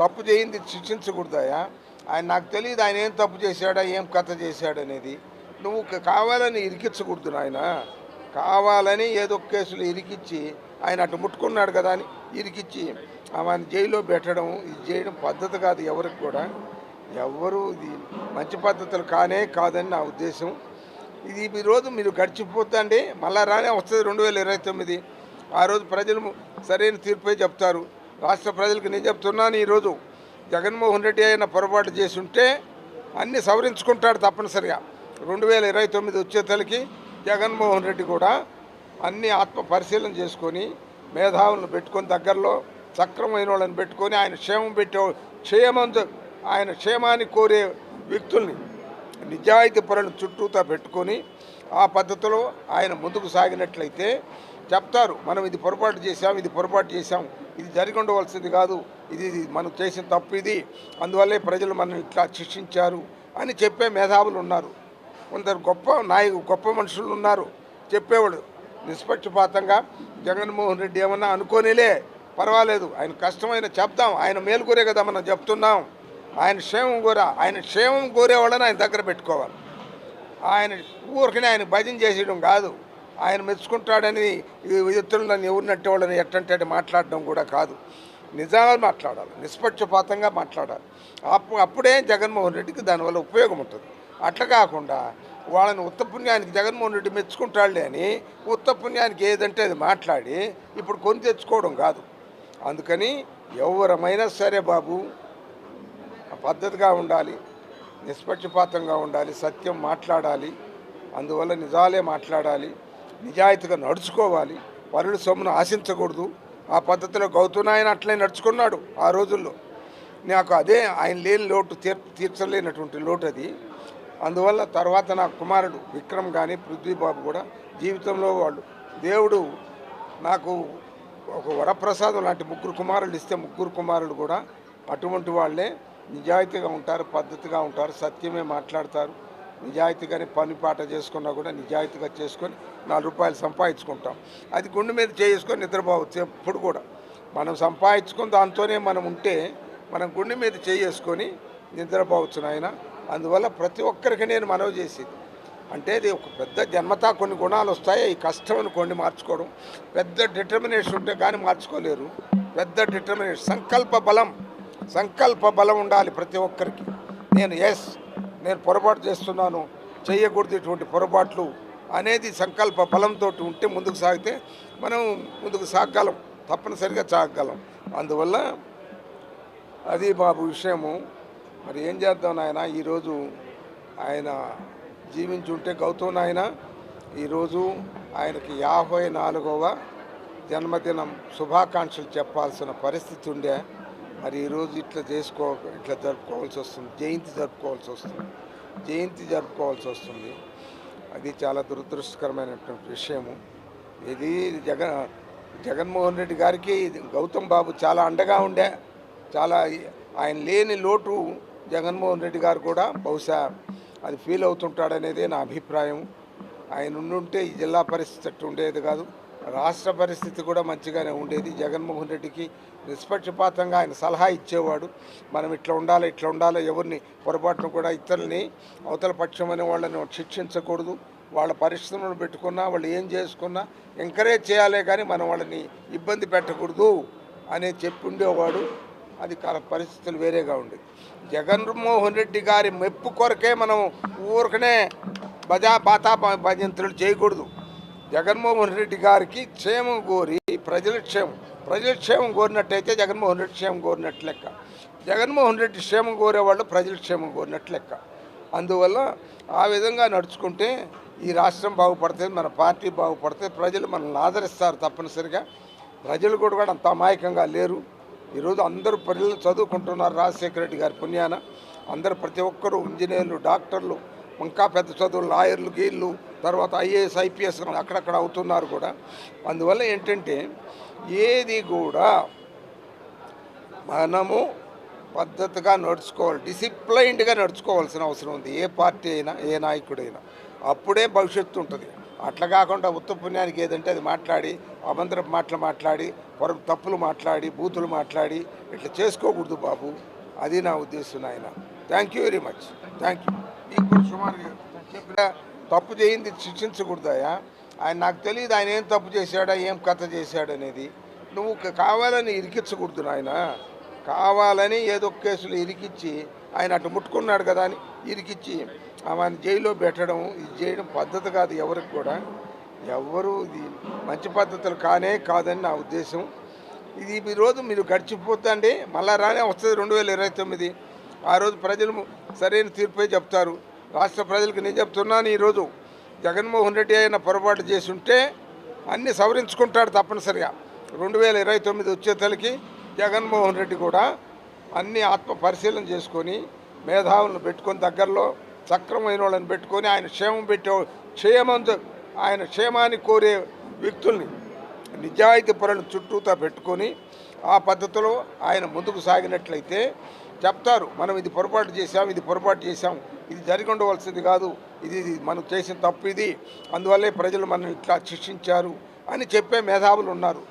తప్పు చేయింది శిక్షించకూడదాయా ఆయన నాకు తెలియదు ఆయన ఏం తప్పు చేశాడా ఏం కథ చేశాడు అనేది. నువ్వు కావాలని ఇరికించకూడదు నాయన. కావాలని ఏదో కేసులు ఇరికిచ్చి ఆయన అటు ముట్టుకున్నాడు కదా అని ఇరికిచ్చి ఆమెను జైల్లో పెట్టడం ఇది చేయడం పద్ధతి కాదు ఎవరికి కూడా. ఎవరు ఇది మంచి పద్ధతులు కానే కాదని నా ఉద్దేశం. ఇది ఈరోజు రోజు మీరు గడిచిపోతండి మళ్ళా రానే వస్తుంది రెండు వేల ఇరవై తొమ్మిది. ఆ రోజు ప్రజలు సరైన తీర్పే చెప్తారు. రాష్ట్ర ప్రజలకు నేను చెప్తున్నాను ఈరోజు జగన్మోహన్ రెడ్డి అయిన పొరపాటు చేసి ఉంటే అన్నీ సవరించుకుంటాడు తప్పనిసరిగా. రెండు వేల ఇరవై తొమ్మిది వచ్చేతలకి జగన్మోహన్ రెడ్డి కూడా అన్ని ఆత్మ పరిశీలన చేసుకొని మేధావులను పెట్టుకొని దగ్గరలో సక్రమైన వాళ్ళని పెట్టుకొని ఆయన క్షేమం పెట్టే క్షేమం ఆయన క్షేమాన్ని కోరే వ్యక్తుల్ని నిజాయితీ పరులను చుట్టూతా పెట్టుకొని ఆ పద్ధతిలో ఆయన ముందుకు సాగినట్లయితే చెప్తారు మనం ఇది పొరపాటు చేశాం ఇది పొరపాటు చేశాం ఇది జరిగి ఉండవలసింది కాదు ఇది మనం చేసిన తప్పు ఇది అందువల్లే ప్రజలు మనల్ని ఇట్లా శిక్షించారు అని చెప్పే మేధావులు ఉన్నారు. కొందరు గొప్ప నాయకు గొప్ప మనుషులు ఉన్నారు. చెప్పేవాడు నిష్పక్షపాతంగా జగన్మోహన్ రెడ్డి ఏమన్నా అనుకోనిలే పర్వాలేదు ఆయన కష్టమైన చెప్దాం ఆయన మేలు కోరే కదా మనం చెప్తున్నాం ఆయన క్షేమం కోరా ఆయన క్షేమం కోరేవాళ్ళని ఆయన దగ్గర పెట్టుకోవాలి. ఆయన ఊరికనే ఆయన భజన చేసేయడం కాదు. ఆయన మెచ్చుకుంటాడని ఈ నన్ను ఎవరినట్టే వాళ్ళని ఎట్టంటే మాట్లాడడం కూడా కాదు. నిజాలు మాట్లాడాలి నిష్పక్షపాతంగా మాట్లాడాలి. అప్పు అప్పుడే జగన్మోహన్ రెడ్డికి దానివల్ల ఉపయోగం ఉంటుంది. అట్లా కాకుండా వాళ్ళని ఉత్త పుణ్యానికి జగన్మోహన్ రెడ్డి మెచ్చుకుంటాడులే అని ఉత్తపుణ్యానికి ఏదంటే అది మాట్లాడి ఇప్పుడు కొని తెచ్చుకోవడం కాదు. అందుకని ఎవరమైనా సరే బాబు పద్ధతిగా ఉండాలి. నిష్పక్షపాతంగా ఉండాలి సత్యం మాట్లాడాలి అందువల్ల నిజాలే మాట్లాడాలి నిజాయితీగా నడుచుకోవాలి పరుల సొమ్మును ఆశించకూడదు. ఆ పద్ధతిలో గౌతునాయన అట్లే నడుచుకున్నాడు ఆ రోజుల్లో. నాకు అదే ఆయన లేని లోటు తీర్ తీర్చలేనటువంటి లోటు అది. అందువల్ల తర్వాత నా కుమారుడు విక్రమ్ కానీ పృథ్వీబాబు కూడా జీవితంలో వాళ్ళు దేవుడు నాకు ఒక వరప్రసాదం లాంటి ముగ్గురు కుమారులు ఇస్తే ముగ్గురు కుమారులు కూడా అటువంటి వాళ్ళే. నిజాయితీగా ఉంటారు పద్ధతిగా ఉంటారు సత్యమే మాట్లాడతారు. నిజాయితీగానే పని పాట చేసుకున్నా కూడా నిజాయితీగా చేసుకొని నాలుగు రూపాయలు సంపాదించుకుంటాం. అది గుండె మీద చేసుకొని నిద్రపోవచ్చు ఎప్పుడు కూడా. మనం సంపాదించుకుని దాంతోనే మనం ఉంటే మనం గుండె మీద చేసుకొని నిద్రపోవచ్చు నాయన. అందువల్ల ప్రతి ఒక్కరికి నేను మనవి చేసేది. అంటే ఇది ఒక పెద్ద జన్మతా కొన్ని గుణాలు వస్తాయి. ఈ కష్టమని కొన్ని మార్చుకోవడం. పెద్ద డిటర్మినేషన్ ఉంటే కానీ మార్చుకోలేరు. పెద్ద డిటర్మినేషన్ సంకల్ప బలం. సంకల్ప బలం ఉండాలి ప్రతి ఒక్కరికి. నేను ఎస్ నేను పొరపాటు చేస్తున్నాను చేయకూడదు ఇటువంటి పొరపాట్లు అనేది సంకల్ప బలంతో ఉంటే ముందుకు సాగితే మనం ముందుకు సాగగలం తప్పనిసరిగా సాగగలం. అందువల్ల అది బాబు విషయము. మరి ఏం చేద్దాం నాయన? ఈరోజు ఆయన జీవించుంటే గౌతమ్ నాయన ఈరోజు ఆయనకి యాభై నాలుగవ జన్మదినం శుభాకాంక్షలు చెప్పాల్సిన పరిస్థితి ఉండే మరి ఈరోజు ఇట్లా చేసుకో ఇట్లా జరుపుకోవాల్సి వస్తుంది. జయంతి జరుపుకోవాల్సి వస్తుంది. జయంతి జరుపుకోవాల్సి వస్తుంది. అది చాలా దురదృష్టకరమైనటువంటి విషయము. ఇది జగన్ జగన్మోహన్ రెడ్డి గారికి ఇది గౌతమ్ బాబు చాలా అండగా ఉండే చాలా ఆయన లేని లోటు జగన్మోహన్ రెడ్డి గారు కూడా బహుశా అది ఫీల్ అవుతుంటాడనేదే నా అభిప్రాయం ఆయన ఉండుంటే ఈ జిల్లా పరిస్థితి ఉండేది కాదు. రాష్ట్ర పరిస్థితి కూడా మంచిగానే ఉండేది. జగన్మోహన్ రెడ్డికి నిష్పక్షపాతంగా ఆయన సలహా ఇచ్చేవాడు. మనం ఇట్లా ఉండాలి ఇట్లా ఉండాలి ఎవరిని పొరపాటును కూడా ఇతరులని అవతల పక్షం అనే వాళ్ళని శిక్షించకూడదు. వాళ్ళ పరిశ్రమను పెట్టుకున్నా వాళ్ళు ఏం చేసుకున్నా ఎంకరేజ్ చేయాలే కానీ మనం వాళ్ళని ఇబ్బంది పెట్టకూడదు అని చెప్పి ఉండేవాడు అది కాల పరిస్థితులు వేరేగా ఉండేది. జగన్మోహన్ రెడ్డి గారి మెప్పు కొరకే మనం ఊరికనే బజా బాతా భజంతులు చేయకూడదు. జగన్మోహన్ రెడ్డి గారికి క్షేమం కోరి ప్రజల క్షేమం. ప్రజల క్షేమం కోరినట్టయితే జగన్మోహన్ రెడ్డి క్షేమం కోరినట్టు లెక్క. జగన్మోహన్ రెడ్డి క్షేమం కోరేవాళ్ళు ప్రజల క్షేమం కోరినట్టు లెక్క. అందువల్ల ఆ విధంగా నడుచుకుంటే ఈ రాష్ట్రం బాగుపడుతుంది మన పార్టీ బాగుపడుతుంది ప్రజలు మనల్ని ఆదరిస్తారు తప్పనిసరిగా. ప్రజలు కూడా కూడా అంత అమాయకంగా లేరు. ఈరోజు అందరూ పిల్లలు చదువుకుంటున్నారు రాజశేఖర రెడ్డి గారి పుణ్యాన. అందరు ప్రతి ఒక్కరూ ఇంజనీర్లు డాక్టర్లు ఇంకా పెద్ద చదువులు లాయర్లు గీళ్ళు తర్వాత ఐఏఎస్ ఐపీఎస్ అక్కడక్కడ అవుతున్నారు కూడా. అందువల్ల ఏంటంటే ఏది కూడా మనము పద్ధతిగా నడుచుకోవాలి డిసిప్లైన్డ్గా నడుచుకోవాల్సిన అవసరం ఉంది. ఏ పార్టీ అయినా ఏ నాయకుడైనా. అప్పుడే భవిష్యత్తు ఉంటుంది. అట్లా కాకుండా ఉత్తపుణ్యానికి ఏదంటే అది మాట్లాడి అమంతరపు మాటలు మాట్లాడి పొర తప్పులు మాట్లాడి బూతులు మాట్లాడి ఇట్లా చేసుకోకూడదు బాబు. అది నా ఉద్దేశం ఆయన thank you very much thank you మీకు కూడా సుమారుగా చెప్పిన తప్పు చేయింది శిక్షించకూడదాయా ఆయన నాకు తెలియదు ఆయన ఏం తప్పు చేశాడా ఏం కథ చేశాడు అనేది. నువ్వు కావాలని ఇరికించకూడదు నాయన. కావాలని ఏదో కేసులు ఇరికిచ్చి ఆయన అటు ముట్టుకున్నాడు కదా అని ఇరికిచ్చి ఆమెను జైల్లో పెట్టడం ఇది చేయడం పద్ధతి కాదు ఎవరికి కూడా. ఎవరు ఇది మంచి పద్ధతులు కానే కాదని నా ఉద్దేశం. ఇది మీ రోజు మీరు గడిచిపోతుందండి మళ్ళా రానే వస్తుంది రెండు వేల ఇరవై తొమ్మిది. ఆ రోజు ప్రజలు సరైన తీర్పే చెప్తారు. రాష్ట్ర ప్రజలకు నేను చెప్తున్నాను ఈరోజు జగన్మోహన్ రెడ్డి అయిన పొరపాటు చేస్తుంటే అన్నీ సవరించుకుంటాడు తప్పనిసరిగా. రెండు వేల ఇరవై తొమ్మిది వచ్చేతలకి జగన్మోహన్ రెడ్డి కూడా అన్ని ఆత్మ పరిశీలన చేసుకొని మేధావులను పెట్టుకొని దగ్గరలో సక్రమైన వాళ్ళని పెట్టుకొని ఆయన క్షేమం పెట్టే క్షేమం ఆయన క్షేమాన్ని కోరే వ్యక్తుల్ని నిజాయితీ పరులను చుట్టూతా పెట్టుకొని ఆ పద్ధతిలో ఆయన ముందుకు సాగినట్లయితే చెప్తారు. మనం ఇది పొరపాటు చేశాం ఇది పొరపాటు చేశాం. ఇది జరిగి ఉండవలసింది కాదు. ఇది మనం చేసిన తప్పు ఇది. అందువల్లే ప్రజలు మనం ఇట్లా శిక్షించారు అని చెప్పే మేధావులు ఉన్నారు.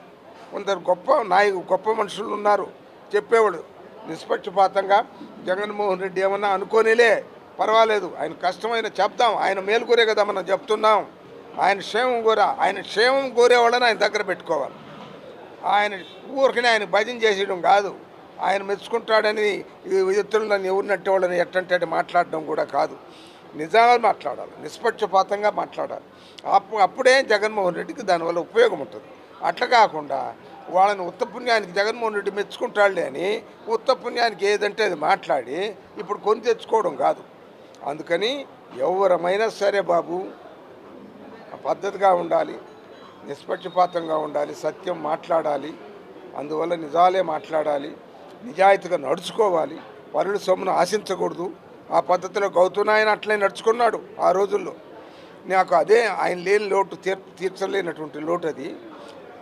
కొందరు గొప్ప నాయకు గొప్ప మనుషులు ఉన్నారు. చెప్పేవాడు నిష్పక్షపాతంగా జగన్మోహన్ రెడ్డి ఏమన్నా అనుకోనిలే పర్వాలేదు. ఆయన కష్టమైన చెప్తాం. ఆయన మేలుకోరే కదా మనం చెప్తున్నాం. ఆయన క్షేమం కోరా ఆయన క్షేమం కోరేవాళ్ళని ఆయన దగ్గర పెట్టుకోవాలి. ఆయన ఊరికనే ఆయన భజన చేసేయడం కాదు. ఆయన మెచ్చుకుంటాడని ఈ నన్ను ఎవరినట్టే వాళ్ళని ఎట్టంటే మాట్లాడడం కూడా కాదు. నిజాలు మాట్లాడాలి నిష్పక్షపాతంగా మాట్లాడాలి. అప్పు అప్పుడే జగన్మోహన్ రెడ్డికి దానివల్ల ఉపయోగం ఉంటుంది. అట్లా కాకుండా వాళ్ళని ఉత్త పుణ్యానికి జగన్మోహన్ రెడ్డి మెచ్చుకుంటాడులే అని ఉత్త పుణ్యానికి ఏదంటే అది మాట్లాడి ఇప్పుడు కొని తెచ్చుకోవడం కాదు. అందుకని ఎవరమైనా సరే బాబు పద్ధతిగా ఉండాలి నిష్పక్షపాతంగా ఉండాలి సత్యం మాట్లాడాలి అందువల్ల నిజాలే మాట్లాడాలి. నిజాయితీగా నడుచుకోవాలి. పరుడు సొమ్మును ఆశించకూడదు. ఆ పద్ధతిలో గౌతమ్ ఆయన అట్లే నడుచుకున్నాడు ఆ రోజుల్లో. నాకు అదే ఆయన లేని లోటు తీర్ తీర్చలేనటువంటి లోటు అది.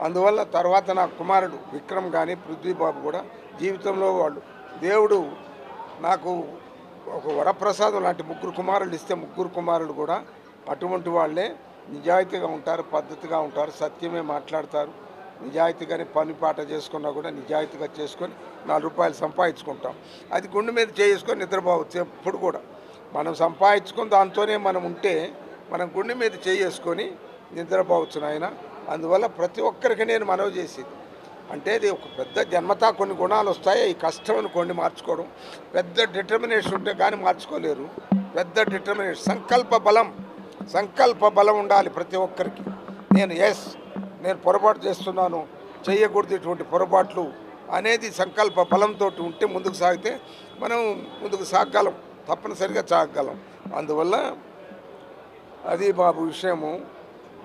అందువల్ల తర్వాత నా కుమారుడు విక్రమ్ కానీ పృథ్వీబాబు కూడా జీవితంలో వాళ్ళు దేవుడు నాకు ఒక వరప్రసాదం లాంటి ముగ్గురు కుమారులు ఇస్తే ముగ్గురు కుమారులు కూడా అటువంటి వాళ్ళే నిజాయితీగా ఉంటారు పద్ధతిగా ఉంటారు సత్యమే మాట్లాడతారు. నిజాయితీగానే పని పాట చేసుకున్నా కూడా నిజాయితీగా చేసుకొని నాలుగు రూపాయలు సంపాదించుకుంటాం. అది గుండె మీద చేసుకొని నిద్రపోవచ్చు ఎప్పుడు కూడా. మనం సంపాదించుకుని దాంతోనే మనం ఉంటే మనం గుండె మీద చేసుకొని నిద్రపోవచ్చు నాయన. అందువల్ల ప్రతి ఒక్కరికి నేను మనవి చేసేది. అంటే ఇది ఒక పెద్ద జన్మతా కొన్ని గుణాలు వస్తాయి. ఈ కష్టం కొన్ని మార్చుకోవడం. పెద్ద డిటర్మినేషన్ ఉంటే కానీ మార్చుకోలేరు. పెద్ద డిటర్మినేషన్ సంకల్ప బలం. సంకల్ప బలం ఉండాలి ప్రతి ఒక్కరికి. నేను ఎస్ నేను పొరపాటు చేస్తున్నాను చేయకూడదు ఇటువంటి పొరపాట్లు అనేది సంకల్ప బలంతో ఉంటే ముందుకు సాగితే మనం ముందుకు సాగగలం తప్పనిసరిగా సాగగలం. అందువల్ల అది బాబు విషయము.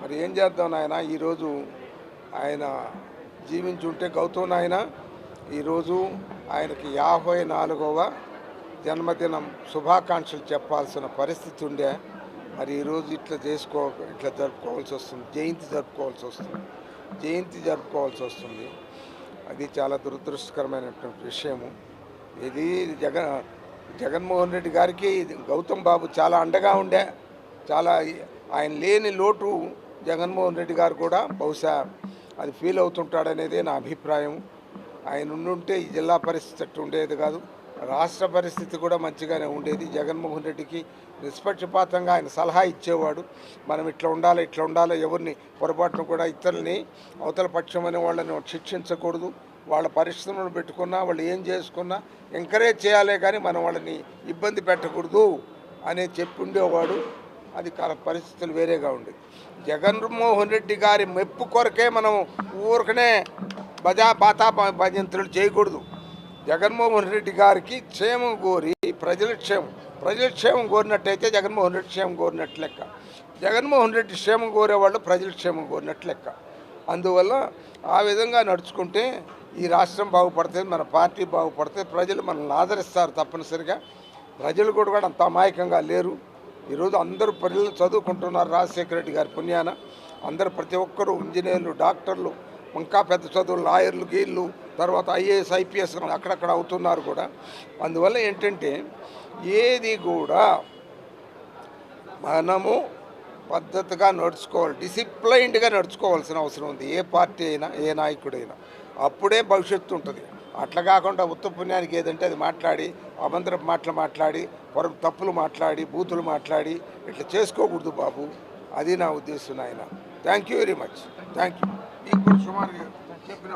మరి ఏం చేద్దాం నాయన? ఈరోజు ఆయన జీవించుంటే గౌతమ్ నాయన ఈరోజు ఆయనకి యాభై నాలుగవ జన్మదినం శుభాకాంక్షలు చెప్పాల్సిన పరిస్థితి ఉండే మరి ఈరోజు ఇట్లా చేసుకో ఇట్లా జరుపుకోవాల్సి వస్తుంది. జయంతి జరుపుకోవాల్సి వస్తుంది. జయంతి జరుపుకోవాల్సి వస్తుంది. అది చాలా దురదృష్టకరమైనటువంటి విషయము. ఇది జగన్ జగన్మోహన్ రెడ్డి గారికి గౌతమ్ బాబు చాలా అండగా ఉండే చాలా ఆయన లేని లోటు జగన్మోహన్ రెడ్డి గారు కూడా బహుశా అది ఫీల్ అవుతుంటాడనేదే నా అభిప్రాయం ఆయన ఉండుంటే ఈ జిల్లా పరిస్థితి ఉండేది కాదు. రాష్ట్ర పరిస్థితి కూడా మంచిగానే ఉండేది. జగన్మోహన్ రెడ్డికి నిష్పక్షపాతంగా ఆయన సలహా ఇచ్చేవాడు. మనం ఇట్లా ఉండాలి ఇట్లా ఉండాలి ఎవరిని పొరపాటును కూడా ఇతరులని అవతల పక్షం అనే వాళ్ళని శిక్షించకూడదు. వాళ్ళ పరిశ్రమలు పెట్టుకున్నా వాళ్ళు ఏం చేసుకున్నా ఎంకరేజ్ చేయాలే కానీ మనం వాళ్ళని ఇబ్బంది పెట్టకూడదు అనే చెప్పి ఉండేవాడు అది పరిస్థితులు వేరేగా ఉండేది. జగన్మోహన్ రెడ్డి గారి మెప్పు కొరకే మనం ఊరికనే బజా బాతా భజంతులు చేయకూడదు. జగన్మోహన్ రెడ్డి గారికి క్షేమం కోరి ప్రజల క్షేమం. ప్రజల క్షేమం కోరినట్టయితే జగన్మోహన్ రెడ్డి క్షేమం కోరినట్టు లెక్క. జగన్మోహన్ రెడ్డి క్షేమం కోరేవాళ్ళు ప్రజల క్షేమం కోరినట్టు లెక్క. అందువల్ల ఆ విధంగా నడుచుకుంటే ఈ రాష్ట్రం బాగుపడుతుంది మన పార్టీ బాగుపడుతుంది ప్రజలు మనల్ని ఆదరిస్తారు తప్పనిసరిగా. ప్రజలు కూడా కూడా అంత అమాయకంగా లేరు. ఈరోజు అందరూ పిల్లలు చదువుకుంటున్నారు రాజశేఖర రెడ్డి గారి పుణ్యాన. అందరు ప్రతి ఒక్కరూ ఇంజనీర్లు డాక్టర్లు ఇంకా పెద్ద చదువులు లాయర్లు గీళ్ళు తర్వాత ఐఏఎస్ ఐపీఎస్ అక్కడక్కడ అవుతున్నారు కూడా. అందువల్ల ఏంటంటే ఏది కూడా మనము పద్ధతిగా నడుచుకోవాలి డిసిప్లైన్డ్గా నడుచుకోవాల్సిన అవసరం ఉంది. ఏ పార్టీ అయినా ఏ నాయకుడైనా. అప్పుడే భవిష్యత్తు ఉంటుంది. అట్లా కాకుండా ఉత్త పుణ్యానికి ఏదంటే అది మాట్లాడి అమంతరపు మాటలు మాట్లాడి పొరకు తప్పులు మాట్లాడి బూతులు మాట్లాడి ఇట్లా చేసుకోకూడదు బాబు. అది నా ఉద్దేశం ఆయన thank you very much thank you మీకు కూడా సుమారుగా చెప్పిన